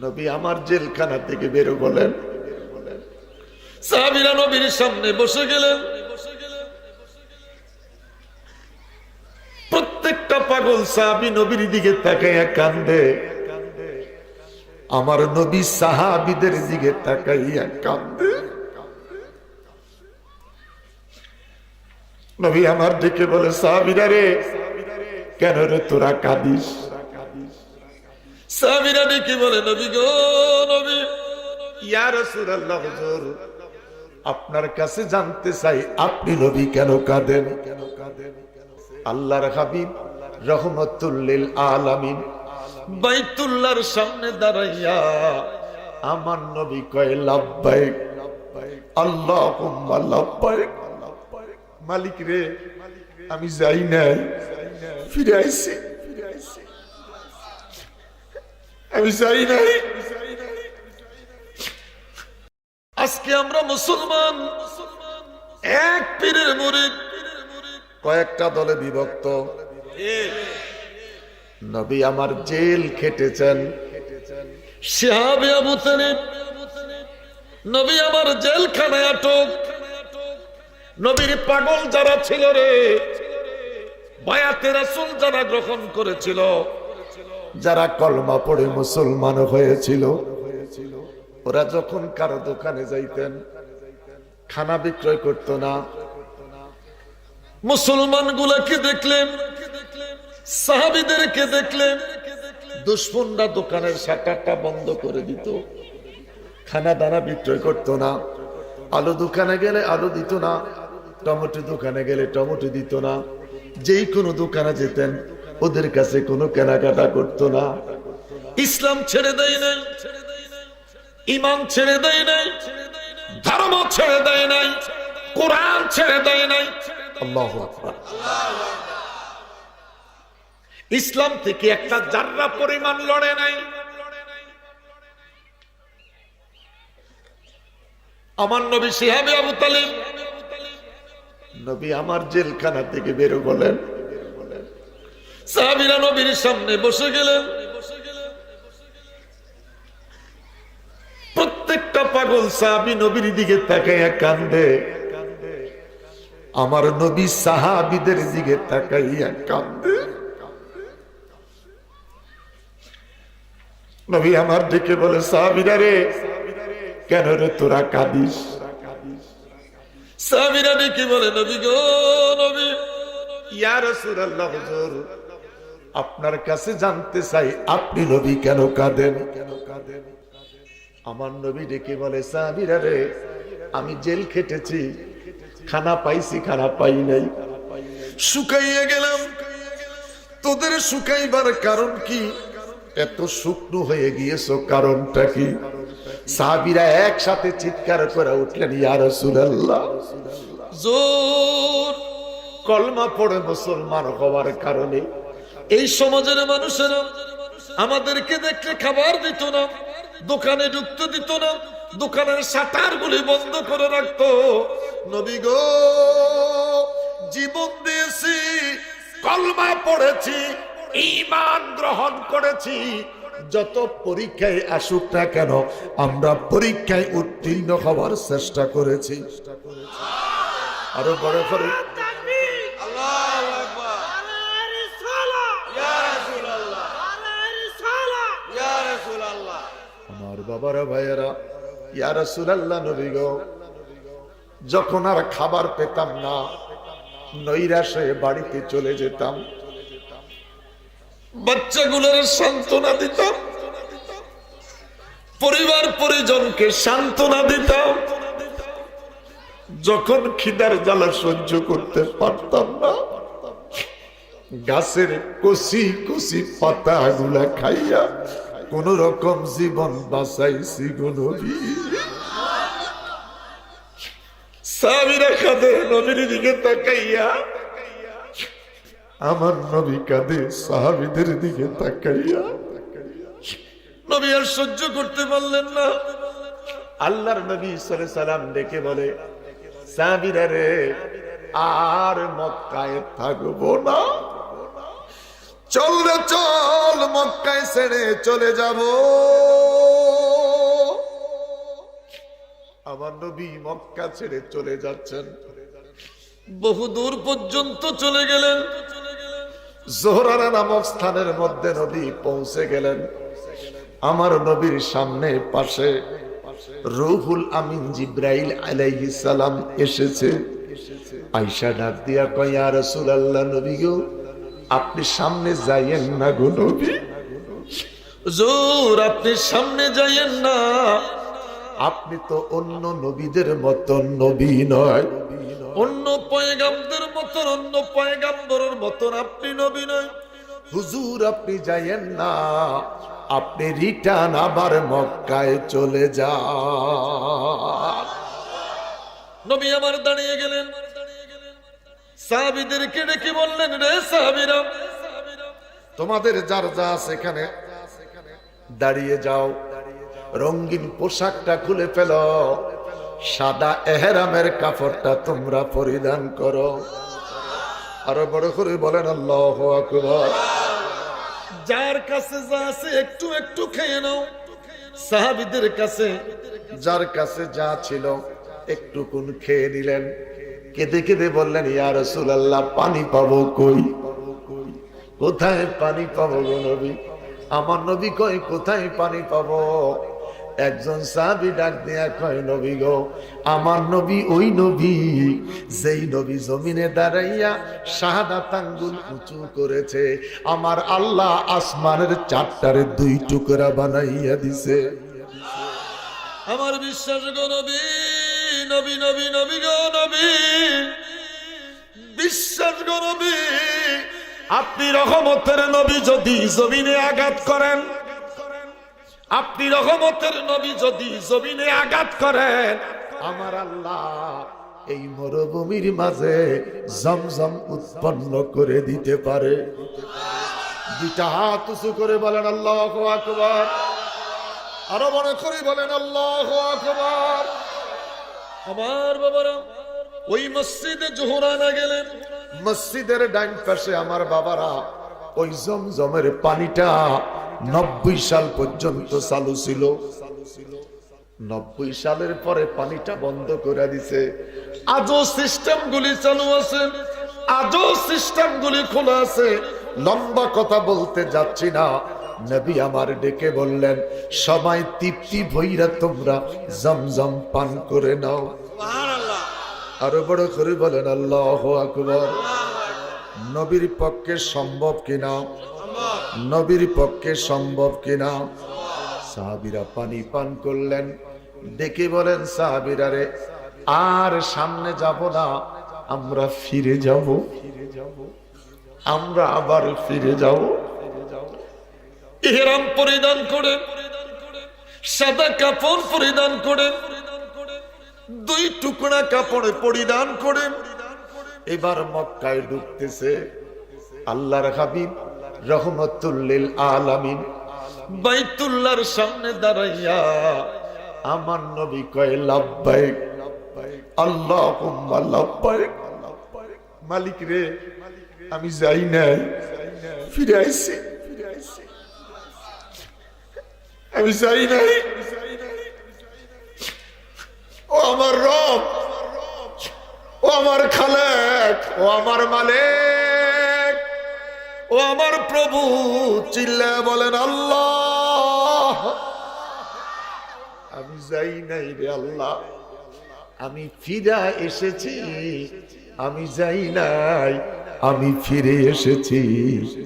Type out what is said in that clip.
নবী আমার জেলখানা থেকে বেরো বলেন সাহাবিরা নবীর সামনে বসে গেলেন। প্রত্যেকটা পাগল সাহাবি নবীর দিকে তাকাইয়া কান্দে। আমার নবী সাহাবিদের দিকে তাকাইয়া কান্দে। নবী আমার দিকে বলে, সাহাবিরা রে, কেন রে তোরা কাঁদিস? সাহাবিরা ডেকে বলে নবী গো নবী। ইয়া রাসূলুল্লাহ হুজুর আপনার কাছে জানতে চাই আপনি নবী কেন কাঁদেন? আল্লাহর হাবিব রহমতুল্লিল আলামিন। বাইতুল্লাহর সামনে দাঁড়াইয়া আমার নবী কয় লাভবাইক আল্লাহুম্মা লাভবাইক মালিক রে আমি যাই নাই ফিরে আইছি। আমি যাই নাই আজকে আমরা মুসলমান এক পীরের মুরিদ কয়েকটা দলে বিভক্ত। নবী আমার জেল খেটেছেন। শিহাবে আবু তালিব নবী আমার জেলখানায় আটক। নবীর পাগল যারা ছিল রে বায়াতে রাসূল যারা গ্রহণ করেছিল যারা কলমা পড়ে মুসলমান হয়েছিল, ওরা যখন কারও দোকানে যাইতেন, খানা বিক্রয় করত না। মুসলমান গুলাকে দেখলেন, সাহাবিদেরকে দেখলেন, দুশ্মনরা দোকানের শাটারটা বন্ধ করে দিত। খানা দানা বিক্রয় করত না। আলু দোকানে গেলে আলু দিত না, টমেটো দোকানে গেলে টমেটো দিত না। যেই কোনো দোকানে যেতেন ওদের কাছে কোনো কেনাকাটা করত না। ইসলাম ছেড়ে দেয় নাই ইমান ছেড়ে দেয় নাই ধর্ম ছেড়ে দেয় নাই কোরআন ছেড়ে দেয় নাই। আল্লাহু ইসলাম থেকে একটা জাররা পরিমাণ লড়ে নাই। আমার নবী সিহাবে আবু তালিব নবী আমার জেলখানা থেকে বেরো বলেন সাহাবিরা নবীর সামনে বসে গেলেন। প্রত্যেকটা পাগল সাহাবি নবীর দিকে তাকাইয়া কান্দে। আমার নবী সাহাবিদের দিকে তাকাইয়া কান্দে। নবী আমার দিকে বলে, সাহাবিরা রে, কেন রে তোরা কাঁদিস? সাহাবিরা ডেকে বলে, নবী গো, নবী। ইয়া রাসূলুল্লাহ, হুজুর। আপনার কাছে জানতে চাই, আপনি নবী কেন কাঁদেন? কেন কাঁদেন আমার নবী ডেকে বলে সাহাবীরা রে, আমি জেল খেটেছি, খানা পাইছি, খানা পাই নাই। শুকাইয়া গেলাম। তোদের শুকাইবার কারণ কি? এত শুকনো হয়ে গিয়েছো কারণটা কি? সাহাবীরা একসাথে চিৎকার করে উঠলেন, ইয়া রাসূলুল্লাহ। জোর, কলমা পড়ে মুসলমান হওয়ার কারণে এই সমাজের মানুষেরা আমাদেরকে দেখলে খাবার দিত না, দোকানে ঢুকতে দিত না, দোকানের শাটার গুলি বন্ধ করে রাখতো। নবী গো, জীবন দিয়েছি, কলমা পড়েছি ইমান গ্রহণ করেছি। যত পরীক্ষায় আসুক না কেন, আমরা পরীক্ষায় উত্তীর্ণ হওয়ার চেষ্টা করেছি। আরও বড় করে বাবারা ভাইয়েরা ইয়ারা সুরাল্লাহ নবী গো, যখন আর খাবার পেতাম না, নৈরাশে বাড়িতে চলে যেতাম। বাচ্চাগুলোর সান্ত্বনা দিতাম। পরিবার পরিজনকে সান্ত্বনা দিতাম। যখন খিদার জ্বালা সহ্য করতে পারতাম না, গাছের কষি কষি পাতা গুলা খাইয়া কোন রকম জীবন বাঁচাইছি গুনবি সাবিরা কাঁদে, নবীর দিকে তাকাইয়া। আমার নবী কাঁদে, সাহাবিদের দিকে তাকাইয়া। নবী আর সহ্য করতে পারলেন না। আল্লাহর নবী সালে সালাম ডেকে বলে, সাবিরা রে, আর মক্কায় থাকব না। চল রে চল, মক্কায় ছেড়ে চলে যাব। আমার নবী মক্কা ছেড়ে চলে যাচ্ছেন। বহু দূর পর্যন্ত চলে গেলেন। জোহরারা নামক স্থানের মধ্যে নবী পৌঁছে গেলেন। আমার নবীর সামনে পাশে রুহুল আমিন জিব্রাইল আলাইহিস সালাম এসেছে। আয়শা ডাক দিয়া কয় আর আল্লাহ নবী গো আপনি সামনে যাইয়েন না গো নবী। জোর আপনি সামনে যাইয়েন না। আপনি তো অন্য নবীদের মতন নবী নয়। অন্য পয়গামদের মতন অন্য পয়গাম্বরের মতন আপনি নবী নয়। হুজুর আপনি যাইয়েন না। আপনি রিটার্ন আবার মক্কায় চলে যান। নবী আমার দাঁড়িয়ে গেলেন। সাহাবিদেরকে ডেকে বললেন, রে সাহাবিরা, তোমাদের যার যা সেখানে দাঁড়িয়ে যাও। রঙিন পোশাকটা খুলে ফেল। সাদা এহেরামের কাপড়টা তোমরা পরিধান করো। আরও বড় করে বলেন, আল্লাহ আকবার। যার কাছে যা আছে একটু একটু খেয়ে নাও। সাহাবিদের কাছে, যার কাছে যা ছিল একটু কোন খেয়ে নিলেন। কেঁদে কেঁদে বললেন, ইয়া রাসূলুল্লাহ, পানি পাবো কই? কোথায় পানি পাবো গো নবী? আমার নবী কই কোথায় পানি পাবো? একজন সাহাবি ডাক দিয়া কয়, নবী গো, আমার নবী ওই নবী, যেই নবী জমিনে দাঁড়াইয়া শাহাদাত আঙ্গুল উঁচু করেছে, আমার আল্লাহ আসমানের চারটারে দুই টুকরা বানাইয়া দিছে। আমার বিশ্বাস গো নবী নবী নবী নবী গো, নবী। বিশ্বাস গো, নবী। আপনি রহমতের নবী যদি জমিনে আঘাত করেন, আপনি রহমতের নবী যদি জমিনে আঘাত করেন, আমার আল্লাহ এই মরুভূমির মাঝে জমজম উৎপন্ন করে দিতে পারে। দুইটা হাত উঁচু করে বলেন, আল্লাহ আকবার। আরও মনে করে বলেন, আল্লাহ আকবার। আমার বাবারা, ওই মসজিদে জোহরানা গেলেন মসজিদের ডাইন পাশে আমার বাবারা, ওই জমজমের পানিটা নব্বই সাল পর্যন্ত চালু ছিল। নব্বই সালের পরে পানিটা বন্ধ করে দিছে। আজও সিস্টেম গুলি চালু আছে, আজও সিস্টেম গুলি খোলা আছে। লম্বা কথা বলতে যাচ্ছি না। নবী আমার ডেকে বললেন সবাই তৃপ্তি ভৈরা তোমরা জমজম পান করে নাও। আরও বড় করে বলেন আল্লাহ আকবর। নবীর পক্ষে সম্ভব কিনা? নবীর পক্ষে সম্ভব কিনা? সাহাবিরা পানি পান করলেন। ডেকে বলেন সাহাবিরা রে আর সামনে যাব না আমরা ফিরে যাব ফিরে যাব। আমরা আবার ফিরে যাব। ইহরাম পরিধান করে, সাদা কাপড় পরিধান করে, দুই টুকরা কাপড় পরিধান করে। এবার মক্কায় ঢুকতেছে আল্লাহর হাবিব, রহমতুল্লিল আলামিন। বাইতুল্লাহর সামনে দাঁড়াইয়া আমার নবী কয় লাভবাইক আল্লাহ লাভবাইক মালিক রে, আমি যাই নাই, ফিরে আইছি। আমি যাই নাই ও আমার রব ও আমার খালেক ও আমার মালিক ও আমার প্রভু চিল্লা বলেন, আল্লাহ. আমি যাই নাই রে আল্লাহ। আমি ফিরা এসেছি। আমি যাই নাই। আমি ফিরে এসেছি।